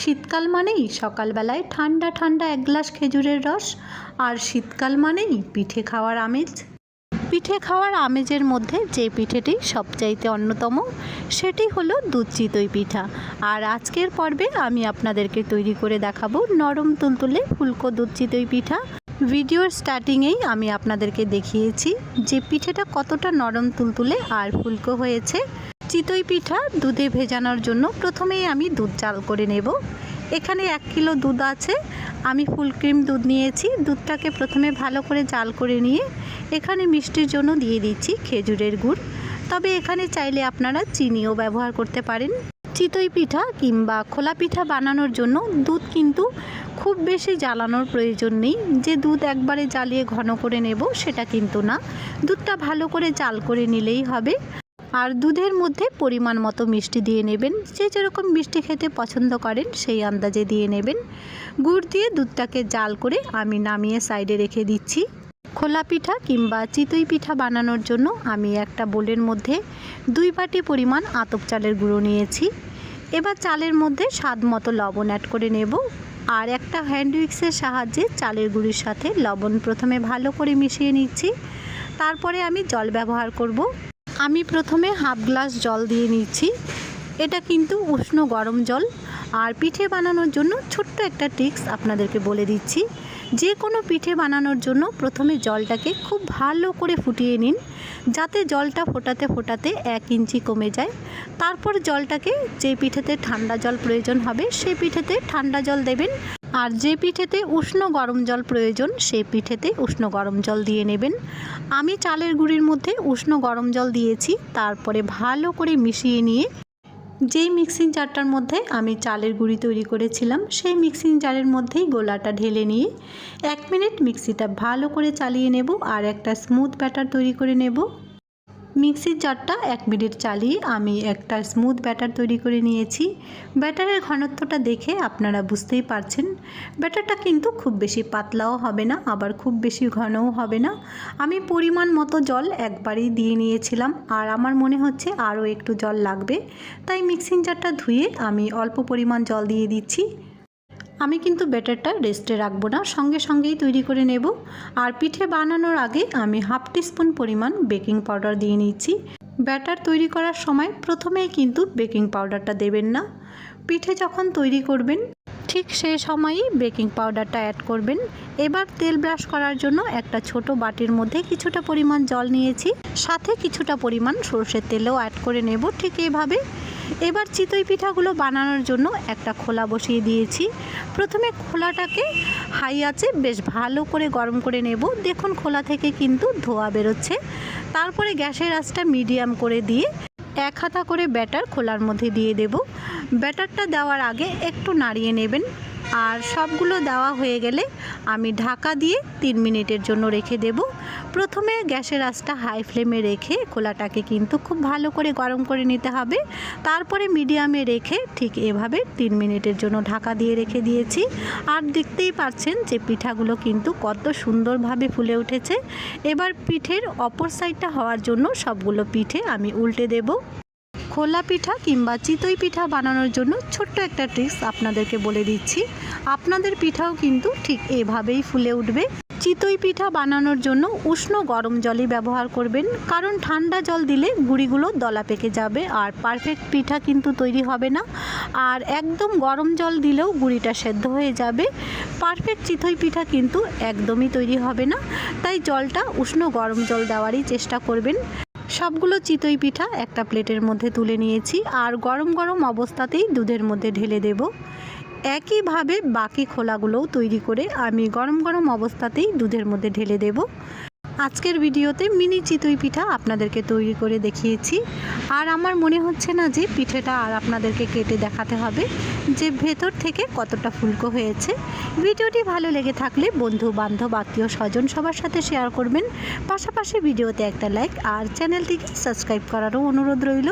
শীতকাল মানেই সকালবেলায় ঠান্ডা ঠান্ডা এক গ্লাস খেজুরের রস, আর শীতকাল মানেই পিঠে খাওয়ার আমেজ। পিঠে খাওয়ার আমেজের মধ্যে যে পিঠেটি সবচাইতে অন্যতম, সেটি হলো দুধ চিতই পিঠা। আর আজকের পর্বে আমি আপনাদেরকে তৈরি করে দেখাবো নরম তুলতুলে ফুলকো দুধ চিতই পিঠা। ভিডিওর স্টার্টিংয়েই আমি আপনাদেরকে দেখিয়েছি যে পিঠেটা কতটা নরম তুলতুলে আর ফুলকো হয়েছে। চিতই পিঠা দুধে ভেজানোর জন্য প্রথমেই আমি দুধ চাল করে নেব। এখানে এক কিলো দুধ আছে। আমি ফুল ক্রিম দুধ নিয়েছি। দুধটাকে প্রথমে ভালো করে জাল করে নিয়ে এখানে মিষ্টির জন্য দিয়ে দিচ্ছি খেজুরের গুড়। তবে এখানে চাইলে আপনারা চিনিও ব্যবহার করতে পারেন। চিতই পিঠা কিংবা খোলা পিঠা বানানোর জন্য দুধ কিন্তু খুব বেশি জ্বালানোর প্রয়োজন নেই। যে দুধ একবারে জ্বালিয়ে ঘন করে নেব সেটা কিন্তু না। দুধটা ভালো করে জাল করে নিলেই হবে। আর দুধের মধ্যে পরিমাণ মতো মিষ্টি দিয়ে নেবেন। যে যেরকম মিষ্টি খেতে পছন্দ করেন, সেই আন্দাজে দিয়ে নেবেন। গুড় দিয়ে দুধটাকে জাল করে আমি নামিয়ে সাইডে রেখে দিচ্ছি। খোলা পিঠা কিংবা চিতই পিঠা বানানোর জন্য আমি একটা বোলের মধ্যে দুই বাটি পরিমাণ আতপ চালের গুঁড়ো নিয়েছি। এবার চালের মধ্যে স্বাদ মতো লবণ অ্যাড করে নেব। আর একটা হ্যান্ড উইক্সের সাহায্যে চালের গুঁড়ির সাথে লবণ প্রথমে ভালো করে মিশিয়ে নিচ্ছি। তারপরে আমি জল ব্যবহার করব। আমি প্রথমে হাফ গ্লাস জল দিয়ে নিচ্ছি। এটা কিন্তু উষ্ণ গরম জল। আর পিঠে বানানোর জন্য ছোট্ট একটা টিক্স আপনাদেরকে বলে দিচ্ছি। যে কোনো পিঠে বানানোর জন্য প্রথমে জলটাকে খুব ভালো করে ফুটিয়ে নিন। যাতে জলটা ফোটাতে ফোটাতে এক ইঞ্চি কমে যায়। তারপর জলটাকে যে পিঠেতে ঠান্ডা জল প্রয়োজন হবে সেই পিঠেতে ঠান্ডা জল দেবেন। আর যে পিঠেতে উষ্ণ গরম জল প্রয়োজন, সেই পিঠেতে উষ্ণ গরম জল দিয়ে নেবেন। আমি চালের গুঁড়ির মধ্যে উষ্ণ গরম জল দিয়েছি, তারপরে ভালো করে মিশিয়ে নিয়ে যেই মিক্সিং জারটার মধ্যে আমি চালের গুঁড়ি তৈরি করেছিলাম, সেই মিক্সিং জারের মধ্যেই গোলাটা ঢেলে নিয়ে এক মিনিট মিক্সিটা ভালো করে চালিয়ে নেব আর একটা স্মুথ ব্যাটার তৈরি করে নেব। মিক্সির জারটা এক মিনিট চালিয়ে আমি একটা স্মুথ ব্যাটার তৈরি করে নিয়েছি। ব্যাটারের ঘনত্বটা দেখে আপনারা বুঝতেই পারছেন। ব্যাটারটা কিন্তু খুব বেশি পাতলাও হবে না, আবার খুব বেশি ঘনও হবে না। আমি পরিমাণ মতো জল একবারেই দিয়ে নিয়েছিলাম, আর আমার মনে হচ্ছে আরও একটু জল লাগবে। তাই মিক্সিং জারটা ধুয়ে আমি অল্প পরিমাণ জল দিয়ে দিচ্ছি। আমি কিন্তু ব্যাটারটা রেস্টে রাখব না, সঙ্গে সঙ্গেই তৈরি করে নেব। আর পিঠে বানানোর আগে আমি হাফ টিস্পুন পরিমাণ বেকিং পাউডার দিয়ে নিচ্ছি। ব্যাটার তৈরি করার সময় প্রথমেই কিন্তু বেকিং পাউডারটা দেবেন না। পিঠে যখন তৈরি করবেন, ঠিক সেই সময়ই বেকিং পাউডারটা অ্যাড করবেন। এবার তেল ব্রাশ করার জন্য একটা ছোট বাটির মধ্যে কিছুটা পরিমাণ জল নিয়েছি। সাথে কিছুটা পরিমাণ সর্ষের তেলও অ্যাড করে নেব, ঠিক এইভাবে। এবার চিতই পিঠাগুলো বানানোর জন্য একটা খোলা বসিয়ে দিয়েছি। প্রথমে খোলাটাকে হাই আছে বেশ ভালো করে গরম করে নেব। দেখুন খোলা থেকে কিন্তু ধোয়া বেরোচ্ছে। তারপরে গ্যাসের আঁচটা মিডিয়াম করে দিয়ে এক হাতা করে ব্যাটার খোলার মধ্যে দিয়ে দেব। ব্যাটারটা দেওয়ার আগে একটু নাড়িয়ে নেবেন। আর সবগুলো দেওয়া হয়ে গেলে আমি ঢাকা দিয়ে তিন মিনিটের জন্য রেখে দেব। প্রথমে গ্যাসের আঁচটা হাই ফ্লেমে রেখে খোলাটাকে কিন্তু খুব ভালো করে গরম করে নিতে হবে। তারপরে মিডিয়ামে রেখে ঠিক এভাবে তিন মিনিটের জন্য ঢাকা দিয়ে রেখে দিয়েছি। আর দেখতেই পাচ্ছেন যে পিঠাগুলো কিন্তু কত সুন্দরভাবে ফুলে উঠেছে। এবার পিঠের অপর সাইডটা হওয়ার জন্য সবগুলো পিঠে আমি উল্টে দেব। খোলা পিঠা কিংবা চিতই পিঠা বানানোর জন্য ছোট্ট একটা ট্রিক্স আপনাদেরকে বলে দিচ্ছি। আপনাদের পিঠাও কিন্তু ঠিক এভাবেই ফুলে উঠবে। চিতই পিঠা বানানোর জন্য উষ্ণ গরম জলই ব্যবহার করবেন, কারণ ঠান্ডা জল দিলে গুঁড়িগুলো দলা পেকে যাবে আর পারফেক্ট পিঠা কিন্তু তৈরি হবে না। আর একদম গরম জল দিলেও গুঁড়িটা সেদ্ধ হয়ে যাবে। পারফেক্ট চিতই পিঠা কিন্তু একদমই তৈরি হবে না, তাই জলটা উষ্ণ গরম জল দেওয়ারই চেষ্টা করবেন। সবগুলো চিতই পিঠা একটা প্লেটের মধ্যে তুলে নিয়েছি আর গরম গরম অবস্থাতেই দুধের মধ্যে ঢেলে দেব। একইভাবে বাকি খোলাগুলোও তৈরি করে আমি গরম গরম অবস্থাতেই দুধের মধ্যে ঢেলে দেব। আজকের ভিডিওতে মিনি চিতই পিঠা আপনাদেরকে তৈরি করে দেখিয়েছি। আর আমার মনে হচ্ছে না যে পিঠেটা আর আপনাদেরকে কেটে দেখাতে হবে যে ভেতর থেকে কতটা ফুলকো হয়েছে। ভিডিওটি ভালো লেগে থাকলে বন্ধু, বান্ধব, আত্মীয়, স্বজন সবার সাথে শেয়ার করবেন। পাশাপাশি ভিডিওতে একটা লাইক আর চ্যানেলটিকে সাবস্ক্রাইব করারও অনুরোধ রইল।